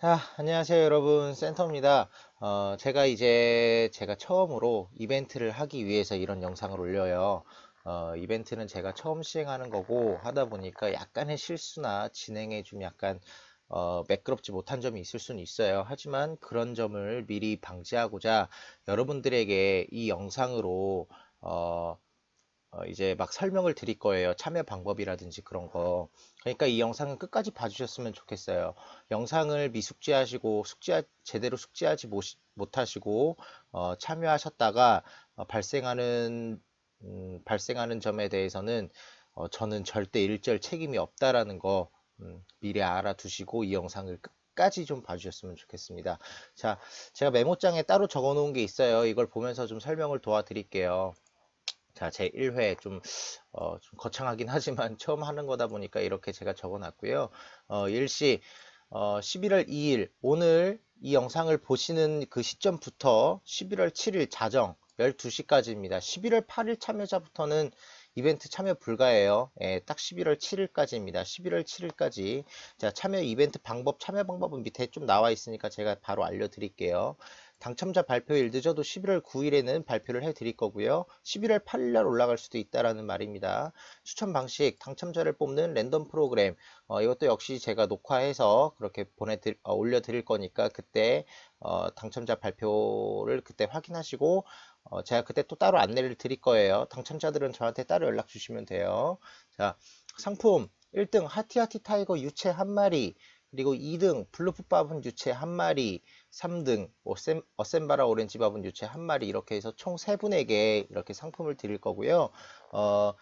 자, 안녕하세요 여러분 센터입니다. 어, 제가 이제 제가 처음으로 이벤트를 하기 위해서 이런 영상을 올려요. 어, 이벤트는 제가 처음 시행하는 거고 하다 보니까 약간의 실수나 진행에 좀 약간 어, 매끄럽지 못한 점이 있을 수는 있어요. 하지만 그런 점을 미리 방지하고자 여러분들에게 이 영상으로 어, 어, 이제 막 설명을 드릴 거예요. 참여 방법이라든지 그런 거. 그러니까 이 영상은 끝까지 봐주셨으면 좋겠어요. 영상을 미숙지하시고 숙지 제대로 숙지하지 못하시고 어, 참여하셨다가 어, 발생하는 음, 발생하는 점에 대해서는 어, 저는 절대 일절 책임이 없다라는 거 음, 미리 알아두시고 이 영상을 끝 까지 좀 봐주셨으면 좋겠습니다. 자, 제가 메모장에 따로 적어 놓은 게 있어요. 이걸 보면서 좀 설명을 도와드릴게요. 자, 제 1회 좀, 어, 좀 거창하긴 하지만 처음 하는 거다 보니까 이렇게 제가 적어 놨고요. 어, 일시, 어, 11월 2일, 오늘 이 영상을 보시는 그 시점부터 11월 7일 자정 12시까지입니다. 11월 8일 참여자부터는 이벤트 참여 불가예요. 예, 딱 11월 7일까지입니다. 11월 7일까지. 자, 참여 이벤트 방법, 참여 방법은 밑에 좀 나와 있으니까 제가 바로 알려드릴게요. 당첨자 발표일 늦어도 11월 9일에는 발표를 해 드릴 거고요. 11월 8일 날 올라갈 수도 있다라는 말입니다. 추천 방식, 당첨자를 뽑는 랜덤 프로그램. 어, 이것도 역시 제가 녹화해서 그렇게 보내 어, 올려 드릴 거니까 그때 어, 당첨자 발표를 그때 확인하시고 어, 제가 그때 또 따로 안내를 드릴 거예요. 당첨자들은 저한테 따로 연락 주시면 돼요. 자, 상품 1등 하티하티 타이거 유채 한 마리, 그리고 2등 블루프 바분 유채 한 마리, 3등 어셈, 어셈바라 오렌지 바분 유채 한 마리 이렇게 해서 총 3분에게 이렇게 상품을 드릴 거고요. 어,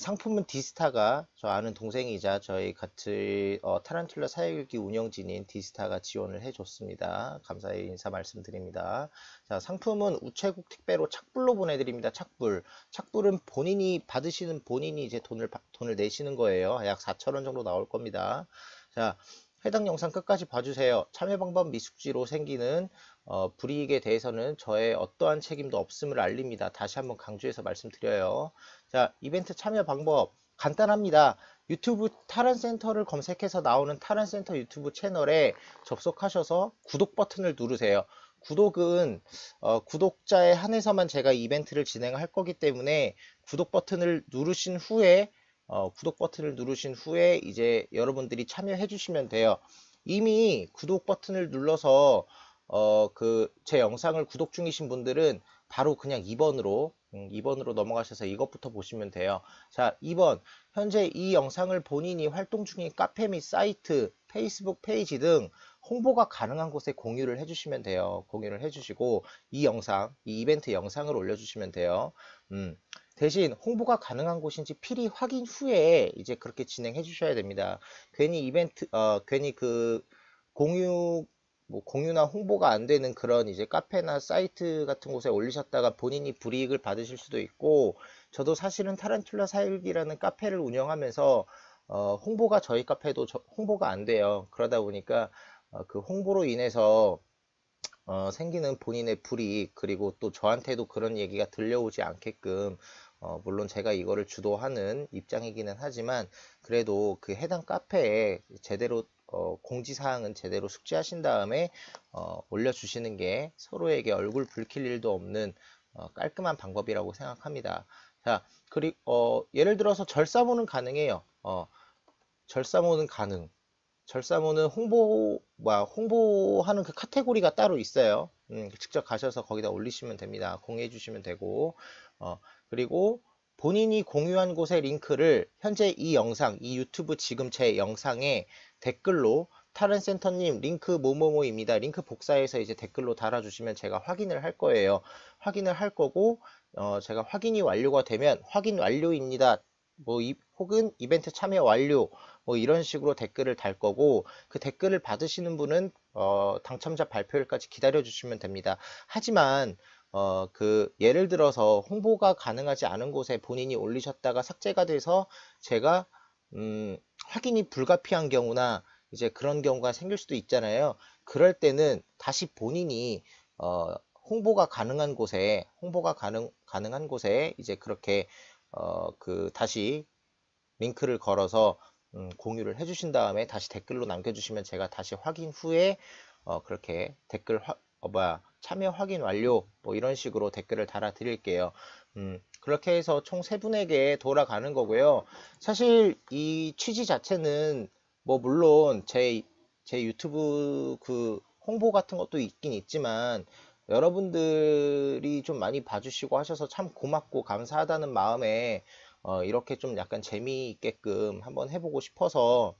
상품은 디스타가 저 아는 동생이자 저희 같이 어, 타란툴라 사육기 운영진인 디스타가 지원을 해줬습니다. 감사의 인사 말씀드립니다. 자 상품은 우체국 택배로 착불로 보내드립니다. 착불. 착불은 본인이 받으시는 본인이 이제 돈을 돈을 내시는 거예요. 약 4천 원 정도 나올 겁니다. 자 해당 영상 끝까지 봐주세요. 참여 방법 미숙지로 생기는 어, 불이익에 대해서는 저의 어떠한 책임도 없음을 알립니다. 다시 한번 강조해서 말씀드려요. 자, 이벤트 참여 방법 간단합니다. 유튜브 타란센터를 검색해서 나오는 타란센터 유튜브 채널에 접속하셔서 구독 버튼을 누르세요. 구독은 어, 구독자에 한해서만 제가 이벤트를 진행할 거기 때문에 구독 버튼을 누르신 후에 어, 구독 버튼을 누르신 후에 이제 여러분들이 참여해 주시면 돼요. 이미 구독 버튼을 눌러서 어, 그 제 영상을 구독 중이신 분들은 바로 그냥 2번으로 음, 2번으로 넘어가셔서 이것부터 보시면 돼요. 자, 2번. 현재 이 영상을 본인이 활동 중인 카페 및 사이트, 페이스북 페이지 등 홍보가 가능한 곳에 공유를 해주시면 돼요. 공유를 해주시고 이 영상, 이 이벤트 영상을 올려주시면 돼요. 음, 대신 홍보가 가능한 곳인지 필히 확인 후에 이제 그렇게 진행해 주셔야 됩니다. 괜히 이벤트, 어, 괜히 그 공유 뭐 공유나 홍보가 안 되는 그런 이제 카페나 사이트 같은 곳에 올리셨다가 본인이 불이익을 받으실 수도 있고 저도 사실은 타란툴라 사일기라는 카페를 운영하면서 어, 홍보가 저희 카페도 저, 홍보가 안 돼요. 그러다 보니까 어, 그 홍보로 인해서 어, 생기는 본인의 불이익 그리고 또 저한테도 그런 얘기가 들려오지 않게끔 어, 물론 제가 이거를 주도하는 입장이기는 하지만 그래도 그 해당 카페에 제대로 어, 공지사항은 제대로 숙지하신 다음에 어, 올려주시는 게 서로에게 얼굴 붉힐 일도 없는 어, 깔끔한 방법이라고 생각합니다. 자, 그리고 어, 예를 들어서 절사모는 가능해요. 어, 절사모는 가능. 절사모는 홍보, 뭐 홍보하는 그 카테고리가 따로 있어요. 음, 직접 가셔서 거기다 올리시면 됩니다. 공유해 주시면 되고, 어, 그리고 본인이 공유한 곳의 링크를 현재 이 영상, 이 유튜브 지금 제 영상에 댓글로 타렌센터님 링크 뭐뭐뭐입니다. 링크 복사해서 이제 댓글로 달아주시면 제가 확인을 할 거예요. 확인을 할 거고 어, 제가 확인이 완료가 되면 확인 완료입니다. 뭐 이, 혹은 이벤트 참여 완료 뭐 이런 식으로 댓글을 달 거고 그 댓글을 받으시는 분은 어, 당첨자 발표일까지 기다려 주시면 됩니다. 하지만 어, 그 예를 들어서 홍보가 가능하지 않은 곳에 본인이 올리셨다가 삭제가 돼서 제가 음, 확인이 불가피한 경우나 이제 그런 경우가 생길 수도 있잖아요. 그럴 때는 다시 본인이 어, 홍보가 가능한 곳에 홍보가 가능 가능한 곳에 이제 그렇게 어, 그 다시 링크를 걸어서 음, 공유를 해주신 다음에 다시 댓글로 남겨주시면 제가 다시 확인 후에 어, 그렇게 댓글 화, 어, 뭐야 참여 확인 완료 뭐 이런 식으로 댓글을 달아 드릴게요. 음, 그렇게 해서 총 세 분에게 돌아가는 거고요. 사실 이 취지 자체는 뭐 물론 제, 제 유튜브 그 홍보 같은 것도 있긴 있지만 여러분들이 좀 많이 봐주시고 하셔서 참 고맙고 감사하다는 마음에 어, 이렇게 좀 약간 재미있게끔 한번 해보고 싶어서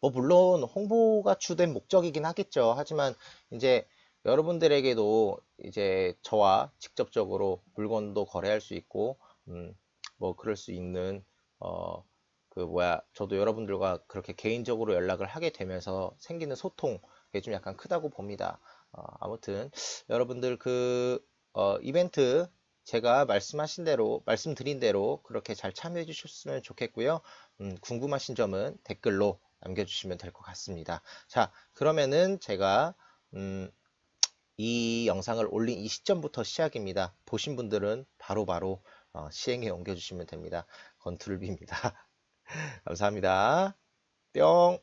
뭐 물론 홍보가 주된 목적이긴 하겠죠. 하지만 이제 여러분들에게도 이제 저와 직접적으로 물건도 거래할 수 있고 음, 뭐 그럴 수 있는 어, 그 뭐야 저도 여러분들과 그렇게 개인적으로 연락을 하게 되면서 생기는 소통 그게 좀 약간 크다고 봅니다. 어, 아무튼 여러분들 그 어, 이벤트 제가 말씀하신 대로 말씀드린 대로 그렇게 잘 참여해 주셨으면 좋겠고요. 음, 궁금하신 점은 댓글로 남겨주시면 될 것 같습니다. 자 그러면은 제가 음, 이 영상을 올린 이 시점부터 시작입니다. 보신 분들은 바로바로 바로 어, 시행에 옮겨주시면 됩니다. 건투를 빕니다. 감사합니다. 뿅